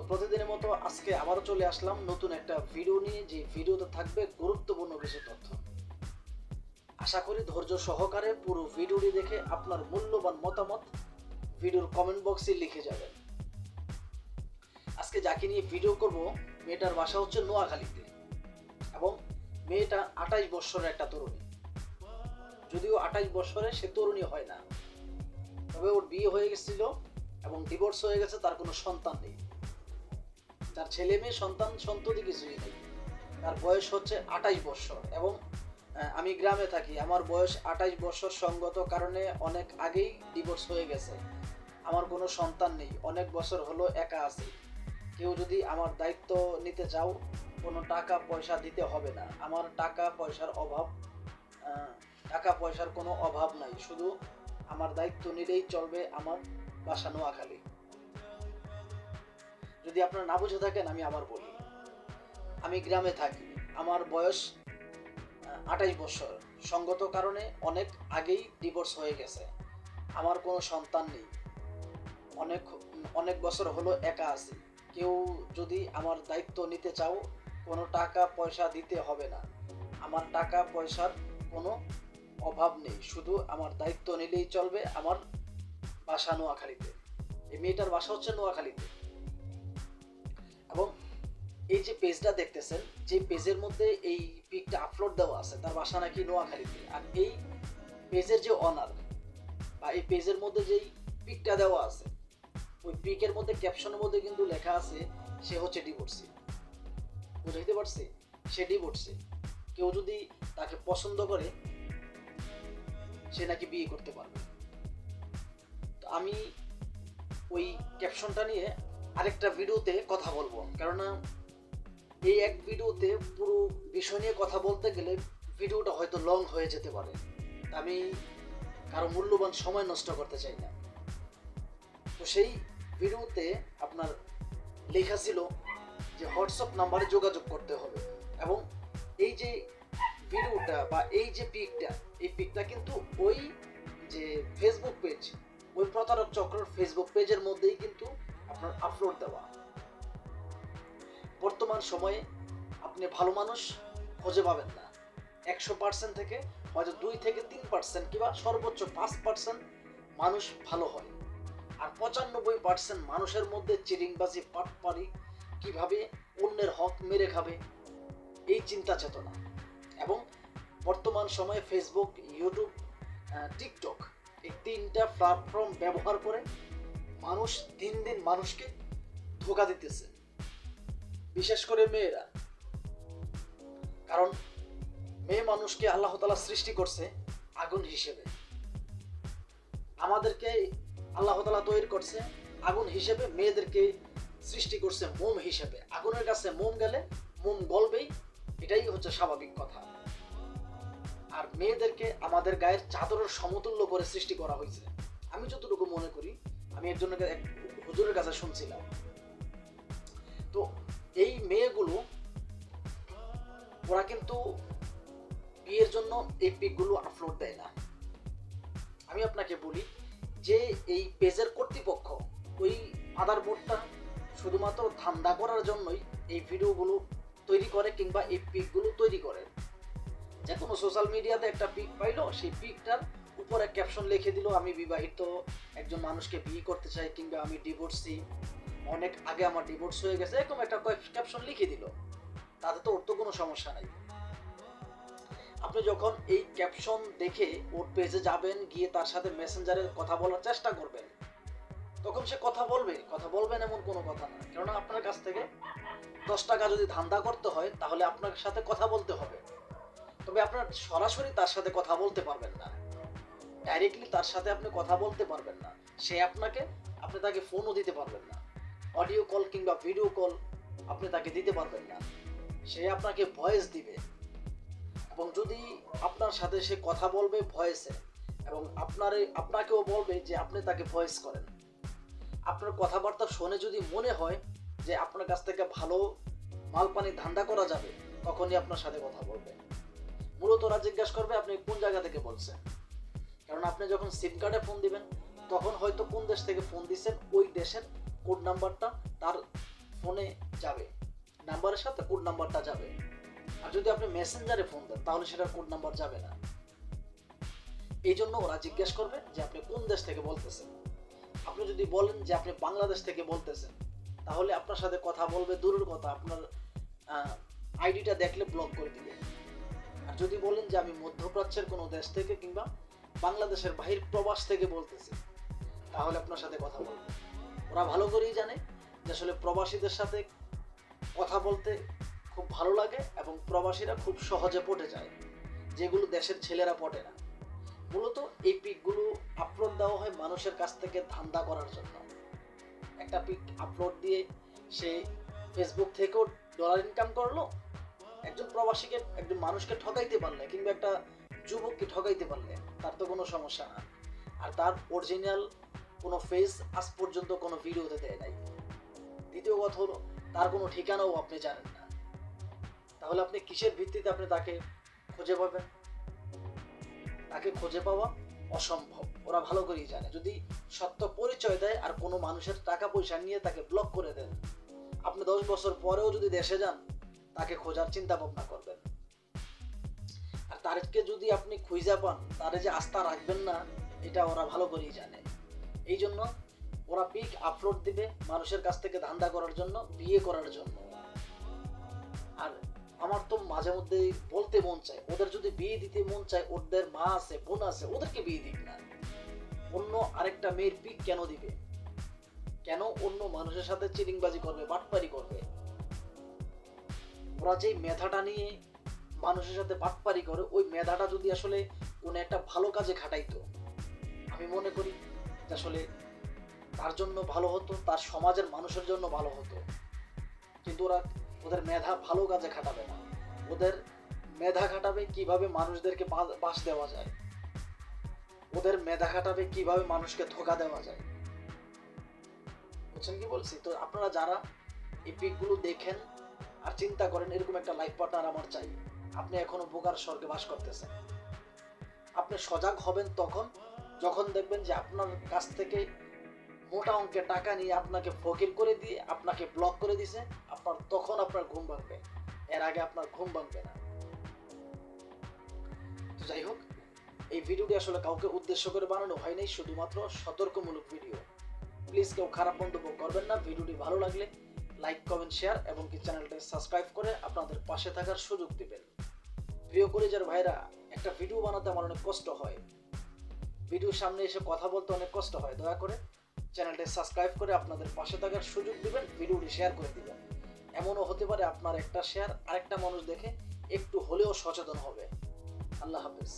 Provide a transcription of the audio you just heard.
তো প্রতিদিনের মতো আজকে আবারও চলে আসলাম নতুন একটা ভিডিও নিয়ে। যে ভিডিওতে থাকবে গুরুত্বপূর্ণ কিছু তথ্য। আশা করি ধৈর্য সহকারে পুরো ভিডিওটি দেখে আপনার মূল্যবান মতামত ভিডিওর কমেন্ট বক্সে লিখে যাবেন। আজকে যাকে নিয়ে ভিডিও করব, মেয়েটার বাসা হচ্ছে নোয়াখালীতে এবং মেয়েটা আঠাইশ বৎসরের একটা তরুণী। যদিও আঠাইশ বছরে সে তরুণী হয় না, তবে ওর বিয়ে হয়ে গেছিল এবং ডিভোর্স হয়ে গেছে, তার কোনো সন্তান নেই। তার ছেলে মেয়ে, সন্তান, সন্ততি কিছুই নেই। তার বয়স হচ্ছে আঠাইশ বছর এবং আমি গ্রামে থাকি। আমার বয়স আঠাইশ বছর সঙ্গত কারণে অনেক আগেই ডিভোর্স হয়ে গেছে। আমার কোনো সন্তান নেই। অনেক বছর হলো একা আছি। কেউ যদি আমার দায়িত্ব নিতে চাও, কোনো টাকা পয়সা দিতে হবে না। আমার টাকা পয়সার অভাব টাকা পয়সার কোনো অভাব নাই। শুধু আমার দায়িত্ব নিলেই চলবে আমার বাসা নোয়াখালী। যদি আপনারা না বুঝে থাকেন, আমি আবার বলি। আমি গ্রামে থাকি। আমার বয়স আঠাইশ বছর। সঙ্গত কারণে অনেক আগেই ডিভোর্স হয়ে গেছে। আমার কোনো সন্তান নেই। অনেক অনেক বছর হলো একা আছি। কেউ যদি আমার দায়িত্ব নিতে চাও, কোনো টাকা পয়সা দিতে হবে না। আমার টাকা পয়সার কোনো অভাব নেই। শুধু আমার দায়িত্ব নিলেই চলবে আমার বাসা নোয়াখালীতে। এই মেয়েটার বাসা হচ্ছে নোয়াখালীতে। এবং এই যে পেজটা দেখতেছেন, যে পেজের মধ্যে এই পিকটা আপলোড দেওয়া আছে, তার বাসা নাকি নোয়াখালীতে। আর এই পেজের যে অনার বা এই পেজের মধ্যে যেই পিকটা দেওয়া আছে, ওই পিকের মধ্যে ক্যাপশনের মধ্যে কিন্তু লেখা আছে, সে হচ্ছে ডিভোর্সি বুঝাইতে পারছি? সে ডিভোর্সি কেউ যদি তাকে পছন্দ করে, সে নাকি বিয়ে করতে পারবে। তো আমি ওই ক্যাপশনটা নিয়ে আরেকটা ভিডিওতে কথা বলব। কেননা এই এক ভিডিওতে পুরো বিষয় নিয়ে কথা বলতে গেলে ভিডিওটা হয়তো লং হয়ে যেতে পারে। আমি কারও মূল্যবান সময় নষ্ট করতে চাই না। তো সেই ভিডিওতে আপনার লেখা ছিল যে হোয়াটসঅ্যাপ নাম্বারে যোগাযোগ করতে হবে এবং এই যে ভিডিওটা বা এই যে পিকটা, এই পিকটা কিন্তু ওই যে ফেসবুক পেজ ওই প্রতারক চক্রের ফেসবুক পেজের মধ্যেই কিন্তু আপনার আপলোড দেওয়া। বর্তমান সময়ে আপনি ভালো মানুষ খুঁজে পাবেন না। একশো পার্সেন্ট থেকে হয়তো দুই থেকে তিন পার্সেন্ট কিংবা সর্বোচ্চ পাঁচ পার্সেন্ট মানুষ ভালো হয়। আর পঁচানব্বই পার্সেন্ট মানুষের মধ্যে চিরিংবাজি পাটপারি কীভাবে অন্যের হক মেরে খাবে, এই চিন্তা চেতনা। এবং বর্তমান সময়ে ফেসবুক ইউটিউব টিকটক এই তিনটা প্ল্যাটফর্ম ব্যবহার করে মানুষ দিন দিন মানুষকে ধোকা দিতেছে। বিশেষ করে মেয়েরা। কারণ মেয়ে মানুষকে আল্লাহ তালা সৃষ্টি করছে আগুন হিসেবে। আমাদেরকে আল্লাহ তালা তৈরি করছে আগুন হিসেবে, মেয়েদেরকে সৃষ্টি করছে মোম হিসেবে। আগুনের কাছে মোম গেলে মোম গলবেই, এটাই হচ্ছে স্বাভাবিক কথা। আর মেয়েদেরকে আমাদের গায়ের চাদরের সমতুল্য করে সৃষ্টি করা হয়েছে। আমি যতটুকু মনে করি আমি কা- এক হুজুরের কাছে শুনছিলাম। তো এই মেয়েগুলো, ওরা কিন্তু বিয়ের জন্য এই পিকগুলো আপলোড দেয় না। আমি আপনাকে বলি যে এই পেজের কর্তৃপক্ষ, ওই আধার বোর্ডটা শুধুমাত্র ধান্দা করার জন্যই এই ভিডিওগুলো তৈরি করে কিংবা এই পিকগুলো তৈরি করে। যে কোনো সোশ্যাল মিডিয়াতে একটা পিক পাইলো, সেই পিকটার উপরে ক্যাপশন লিখে দিল, আমি বিবাহিত, একজন মানুষকে বিয়ে করতে চাই কিংবা আমি ডিভোর্সি অনেক আগে আমার ডিভোর্স হয়ে গেছে, এরকম একটা ক্যাপশন লিখে দিল। তাতে তো ওর তো কোনো সমস্যা নাই। আপনি যখন এই ক্যাপশন দেখে ওর পেজে যাবেন, গিয়ে তার সাথে মেসেঞ্জারে কথা বলার চেষ্টা করবেন, তখন সে কথা বলবে, কথা বলবেন এমন কোনো কথা না। কেননা আপনার কাছ থেকে দশ টাকা যদি ধান্দা করতে হয়, তাহলে আপনার সাথে কথা বলতে হবে। তবে আপনার সরাসরি তার সাথে কথা বলতে পারবেন না। ডাইরেক্টলি তার সাথে আপনি কথা বলতে পারবেন না। সে আপনাকে, আপনি তাকে ফোনও দিতে পারবেন না। অডিও কল কিংবা ভিডিও কল আপনি তাকে দিতে পারবেন না। সে আপনাকে ভয়েস দিবে। এবং যদি আপনার সাথে সে কথা বলবে ভয়েসে এবং আপনার, আপনাকেও বলবে যে আপনি তাকে ভয়েস করেন। আপনার কথাবার্তা শুনে যদি মনে হয় যে আপনার কাছ থেকে ভালো মাল পানি ধান্দা করা যাবে, তখনই আপনার সাথে কথা বলবে। মূলত ওরা জিজ্ঞাসা করবে, আপনি কোন জায়গা থেকে বলছেন? কারণ আপনি যখন সিম কার্ডে ফোন দিবেন, তখন হয়তো কোন দেশ থেকে ফোন দিচ্ছেন ওই দেশের কোড নাম্বারটা তার ফোনে যাবে। নাম্বারের সাথে কোড নাম্বারটা যাবে। আর যদি আপনি মেসেঞ্জারে ফোন দেন, তাহলে সেটার কোড নাম্বার যাবে না। এই জন্য ওরা জিজ্ঞেস করবে যে, আপনি কোন দেশ থেকে বলতেছেন? আপনি যদি বলেন যে, আপনি বাংলাদেশ থেকে বলতেছেন, তাহলে আপনার সাথে কথা বলবে, দূরের কথা। আপনার আইডিটা দেখলে ব্লক করে দিবে। আর যদি বলেন যে, আমি মধ্যপ্রাচ্যের কোনো দেশ থেকে কিংবা বাংলাদেশের বাহির প্রবাস থেকে বলতেছি, তাহলে আপনার সাথে কথা বলবে। ওরা ভালো করেই জানে যে আসলে প্রবাসীদের সাথে কথা বলতে খুব ভালো লাগে এবং প্রবাসীরা খুব সহজে পটে যায়, যেগুলো দেশের ছেলেরা পটে না। মূলত এই পিকগুলো আপলোড দেওয়া হয় মানুষের কাছ থেকে ধান্দা করার জন্য। একটা পিক আপলোড দিয়ে সে ফেসবুক থেকেও ডলার ইনকাম করল, একজন প্রবাসীকে, একজন মানুষকে ঠকাইতে পারলে কিংবা একটা যুবককে ঠকাইতে পারলে। তার তো কোনো সমস্যা না। আর তার অরিজিনাল কোনো ফেস আজ পর্যন্ত কোনো ভিডিওতে দেয় নাই। দ্বিতীয় কথা হলো, তার কোনো ঠিকানাও আপনি জানেন না। তাহলে আপনি কিসের ভিত্তিতে আপনি তাকে খুঁজে পাবেন? তাকে খুঁজে পাওয়া অসম্ভব। ওরা ভালো করেই জানে। যদি সত্য পরিচয় দেয় আর কোনো মানুষের টাকা পয়সা নিয়ে তাকে ব্লক করে দেন, আপনি দশ বছর পরেও যদি দেশে যান, তাকে খোঁজার চিন্তা ভাবনা করবেন। তারকে যদি আপনি খুঁজে পান, তারে যে আস্থা রাখবেন না, এটা ওরা ভালো করেই জানে। এই জন্য ওরা পিক আপলোড দিবে মানুষের কাছ থেকে ধান্দা করার জন্য, বিয়ে করার জন্য। আর আমার তো মাঝে মধ্যে বলতে মন চায়, ওদের যদি বিয়ে দিতে মন চায়, ওদের মা আছে, বোন আছে, ওদেরকে বিয়ে দিক না। অন্য আরেকটা মেয়ের পিক কেন দিবে? কেন অন্য মানুষের সাথে চিটিংবাজি করবে, বাটপারি করবে? ওরা যেই মেধাটা নিয়ে মানুষের সাথে বাটপারি করে, ওই মেধাটা যদি আসলে কোনো একটা ভালো কাজে খাটাইতো, আমি মনে করি আসলে তার জন্য ভালো হতো, তার সমাজের মানুষের জন্য ভালো হতো। কিন্তু ওরা, ওদের মেধা ভালো কাজে খাটাবে না। ওদের মেধা খাটাবে কীভাবে মানুষদেরকে বাস দেওয়া যায়। ওদের মেধা খাটাবে কীভাবে মানুষকে ধোকা দেওয়া যায়। বুঝছেন কি বলছি? তো আপনারা যারা এই পিকগুলো দেখেন আর চিন্তা করেন, এরকম একটা লাইফ পার্টনার আমার চাই। আপনি এখনও বোকার স্বর্গে বাস করতেছেন। আপনি সজাগ হবেন তখন, যখন দেখবেন যে আপনার কাছ থেকে মোটা অঙ্কের টাকা নিয়ে আপনাকে ফকির করে দিয়ে, আপনাকে ব্লক করে দিছে, আপনার তখন আপনার ঘুম ভাঙবে। এর আগে আপনার ঘুম ভাঙবে না। তো যাই হোক, এই ভিডিওটি আসলে কাউকে উদ্দেশ্য করে বানানো হয়নি শুধুমাত্র সতর্কমূলক ভিডিও। প্লিজ কেউ খারাপ মন্তব্য করবেন না, ভিডিওটি ভালো লাগলে লাইক, কমেন্ট, শেয়ার, এবং কি চ্যানেলটি সাবস্ক্রাইব করে আপনাদের পাশে থাকার সুযোগ দিবেন। প্রিয় কলেজের ভাইরা একটা ভিডিও বানাতে আমার অনেক কষ্ট হয়। ভিডিওর সামনে এসে কথা বলতে অনেক কষ্ট হয়। দয়া করে চ্যানেলটি সাবস্ক্রাইব করে আপনাদের পাশে থাকার সুযোগ দিবেন ভিডিওটি শেয়ার করে দিবেন। এমনও হতে পারে আপনার একটা শেয়ার আরেকটা মানুষ দেখে একটু হলেও সচেতন হবে। আল্লাহ হাফেজ।